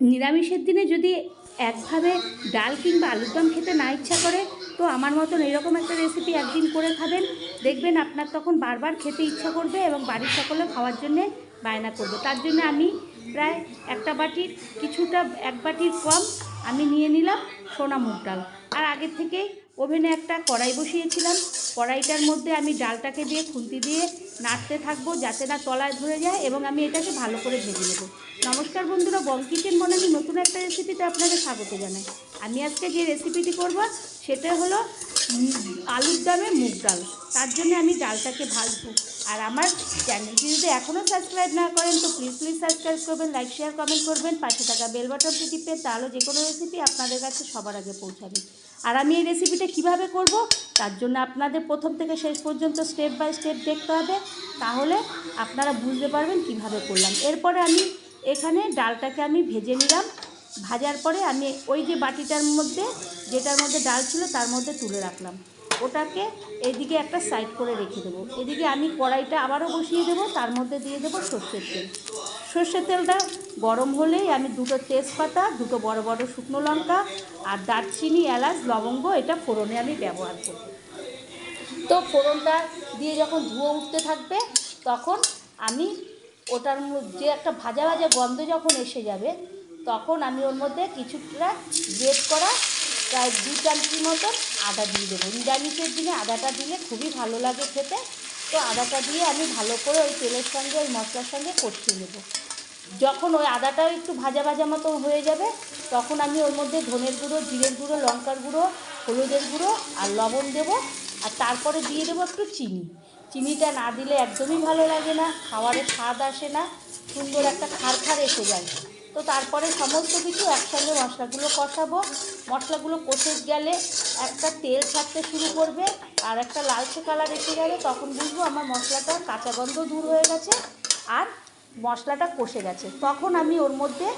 নিরামিষের দিনে যদি একভাবে ডাল কিংবা আলুর দম খেতে না ইচ্ছা করে, তো আমার মতন এরকম একটা রেসিপি একদিন করে খাবেন। দেখবেন আপনার তখন বারবার খেতে ইচ্ছা করবে এবং বাড়ির সকলে খাওয়ার জন্যে বায়না করবে। তার জন্য আমি প্রায় একটা বাটির, কিছুটা, এক বাটির কম আমি নিয়ে নিলাম সোনা মুগ ডাল। আর আগের থেকেই ওভেনে একটা কড়াই বসিয়েছিলাম। কড়াইটার মধ্যে আমি ডালটাকে দিয়ে খুন্তি দিয়ে নাড়তে থাকব যাতে না তলায় ধরে যায় এবং আমি এটাকে ভালো করে ভেজে নেব। নমস্কার বন্ধুরা বং কিচেন বনানি নতুন একটা রেসিপিতে আপনাদের স্বাগত জানাই। আমি আজকে যে রেসিপিটি করব, সেটা হলো আলুর দমে মুগ ডাল। তার জন্য আমি ডালটাকে ভাজবো। আর আমার চ্যানেলটি যদি এখনও সাবস্ক্রাইব না করেন, তো প্লিজ প্লিজ সাবস্ক্রাইব করবেন লাইক শেয়ার কমেন্ট করবেন, পাশে থাকা বেল বাটনটি টিপে তাহলে যে কোনো রেসিপি আপনাদের কাছে সবার আগে পৌঁছাবে। আর আমি এই রেসিপিটা কীভাবে করব? তার জন্য আপনাদের প্রথম থেকে শেষ পর্যন্ত স্টেপ বাই স্টেপ দেখতে হবে। তাহলে আপনারা বুঝতে পারবেন কীভাবে করলাম। এরপরে আমি এখানে ডালটাকে আমি ভেজে নিলাম। ভাজার পরে আমি ওই যে বাটিটার মধ্যে, যেটার মধ্যে ডাল ছিল তার মধ্যে তুলে রাখলাম। ওটাকে এদিকে একটা সাইড করে রেখে দেবো। এদিকে আমি কড়াইটা আবারও বসিয়ে দেবো, তার মধ্যে দিয়ে দেবো সর্ষের তেল। সর্ষের তেলটা গরম হলেই আমি দুটো তেজপাতা, দুটো বড় বড় শুকনো লঙ্কা আর দারচিনি, এলাচ, লবঙ্গ, এটা ফোড়নে আমি ব্যবহার করব। তো ফোড়নটা দিয়ে যখন ধুয়ে উঠতে থাকবে, তখন আমি ওটার যে একটা ভাজা ভাজা গন্ধ যখন এসে যাবে তখন আমি ওর মধ্যে কিছুটা গ্রেট করা প্রায় দু চামচি মতন আদা দিয়ে দেবো। নিরামিষের দিনে আদাটা দিলে খুবই ভালো লাগে খেতে। তো আদাটা দিয়ে আমি ভালো করে ওই তেলের সঙ্গে, ওই মশলার সঙ্গে কষিয়ে নেব। যখন ওই আদাটাও একটু ভাজা ভাজা মতো হয়ে যাবে, তখন আমি ওর মধ্যে ধনের গুঁড়ো, জিরের গুঁড়ো, লঙ্কার গুঁড়ো, হলুদের গুঁড়ো আর লবণ দেবো। আর তারপরে দিয়ে দেবো একটু চিনি। চিনিটা না দিলে একদমই ভালো লাগে না খাবারের স্বাদ আসে না। সুন্দর একটা খার খার এসে যায়। তো তারপরে সমস্ত কিছু একসঙ্গে মশলাগুলো কষাবো। মশলাগুলো কষে গেলে একটা তেল ছাড়তে শুরু করবে আর একটা লালচে কালার এসে গেলে তখন বুঝব আমার মশলাটা কাঁচা গন্ধ দূর হয়ে গেছে আর মশলাটা কষে গেছে। তখন আমি ওর মধ্যে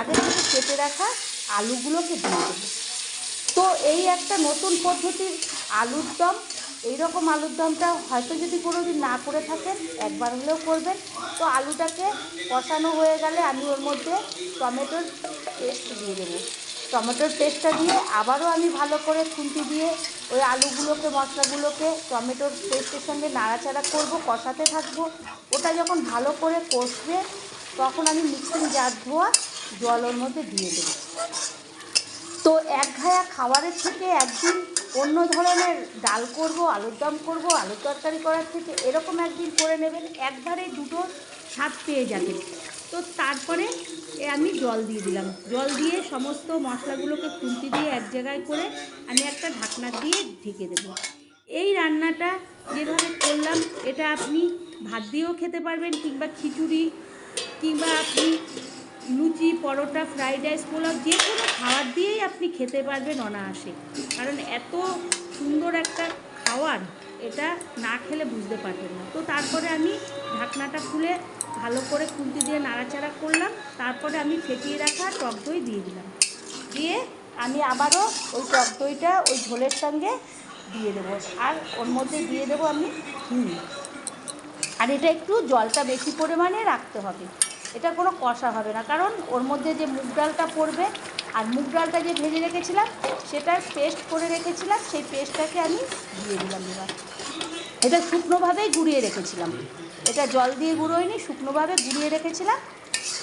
আগে থেকে কেটে রাখা আলুগুলোকে দিয়ে দেবো। তো এই একটা নতুন পদ্ধতির আলুর দম এইরকম আলুর দমটা হয়তো যদি কোনো দিন না করে থাকেন, একবার হলেও করবেন। তো আলুটাকে কষানো হয়ে গেলে আমি ওর মধ্যে টমেটোর পেস্ট দিয়ে দেবো। টমেটোর পেস্টটা দিয়ে আবারও আমি ভালো করে খুন্তি দিয়ে ওই আলুগুলোকে, মশলাগুলোকে টমেটোর পেস্টের সঙ্গে নাড়াচাড়া করব, কষাতে থাকব। ওটা যখন ভালো করে কষবে, তখন আমি মিক্সিং জার ধোয়া জল ওর মধ্যে দিয়ে দেবো। এক ঘায়া খাবারের থেকে একদিন অন্য ধরনের ডাল করব, আলুর দম করব, আলুর তরকারি করার থেকে এরকম একদিন করে নেবেন একবারে দুটো স্বাদ পেয়ে যাবেন। তো তারপরে আমি জল দিয়ে দিলাম। জল দিয়ে সমস্ত মশলাগুলোকে খুন্তি দিয়ে এক জায়গায় করে আমি একটা ঢাকনা দিয়ে ঢেকে দেবো। এই রান্নাটা যেভাবে করলাম, এটা আপনি ভাত দিয়েও খেতে পারবেন কিংবা খিচুড়ি কিংবা আপনি লুচি, পরোটা, ফ্রাইড রাইস, পোলাও, যে কোনো খাবার দিয়েই আপনি খেতে পারবেন অনায়াসে। কারণ এত সুন্দর একটা খাবার এটা না খেলে বুঝতে পারবেন না। তো তারপরে আমি ঢাকনাটা খুলে ভালো করে খুন্তি দিয়ে নাড়াচাড়া করলাম। তারপরে আমি ফেটিয়ে রাখা টক দই দিয়ে দিলাম। দিয়ে আমি আবারও ওই টক দইটা ওই ঝোলের সঙ্গে দিয়ে দেবো। আর ওর মধ্যে দিয়ে দেবো আমি হুম আর এটা একটু জলটা বেশি পরিমাণে রাখতে হবে। এটা কোনো কষা হবে না। কারণ ওর মধ্যে যে মুগ ডালটা পড়বে আর মুগ ডালটা যে ভেজে রেখেছিলাম সেটার পেস্ট করে রেখেছিলাম, সেই পেস্টটাকে আমি দিয়ে দিলাম এবার। এটা শুকনোভাবেই গুঁড়িয়ে রেখেছিলাম। এটা জল দিয়ে গুঁড়োয়নি, শুকনোভাবে গুঁড়িয়ে রেখেছিলাম।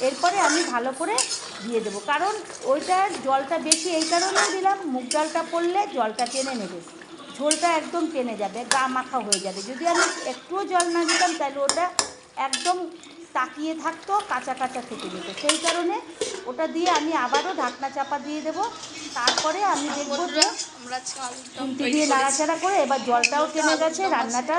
এরপরে আমি ভালো করে দিয়ে দেবো। কারণ ওইটার জলটা বেশি, এই কারণেই দিলাম, মুগ ডালটা পড়লে জলটা টেনে নেবে। ঝোলটা একদম টেনে যাবে, গা মাখা হয়ে যাবে। যদি আমি একটুও জল না দিতাম, তাহলে ওটা একদম তাকিয়ে থাকতো কাঁচা কাঁচা থেকে যেত সেই কারণে ওটা দিয়ে আমি আবারও ঢাকনা চাপা দিয়ে দেবো। তারপরে আমি দেখব যে খুন্তি দিয়ে নাড়াচাড়া করে এবার জলটাও টেনে গেছে রান্নাটা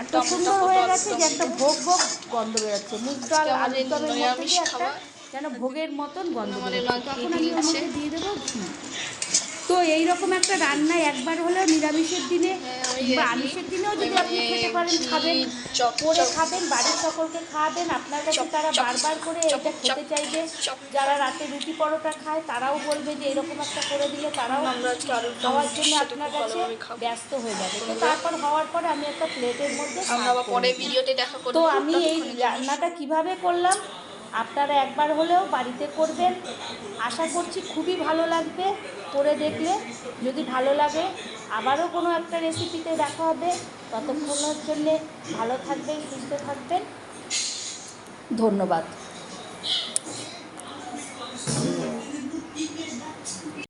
এত সুন্দর হয়ে গেছে যে একটা ভোগ ভোগ গন্ধ বেরোচ্ছে। মুগ ডাল আলুর দমের মধ্যে একটা যেন ভোগের মতন গন্ধ তখন আমি ওর মধ্যে দিয়ে দেবো ঘি। তো এইরকম একটা রান্না একবার হলেও নিরামিষের দিনে হ্যাঁ, বা আমিষের দিনেও যদি আপনি খেতে পারেন খাবেন করে খাবেন বাড়ির সকলকে খাওয়াবেন আপনার কাছে তারা বারবার করে এটা খেতে চাইবে। যারা রাতে রুটি পরোটা খায় তারাও বলবে যে এরকম একটা করে দিলে তারাও খাওয়ার জন্য আপনার কাছে ব্যস্ত হয়ে যাবে। তো তারপর হওয়ার পরে আমি একটা প্লেটের মধ্যে পরে ভিডিওতে দেখা তো আমি এই রান্নাটা কীভাবে করলাম আপনারা একবার হলেও বাড়িতে করবেন। আশা করছি খুবই ভালো লাগবে করে দেখলে যদি ভালো লাগে আবারও কোনো একটা রেসিপিতে দেখা হবে। ততক্ষণের জন্যে ভালো থাকবেন সুস্থ থাকবেন। ধন্যবাদ।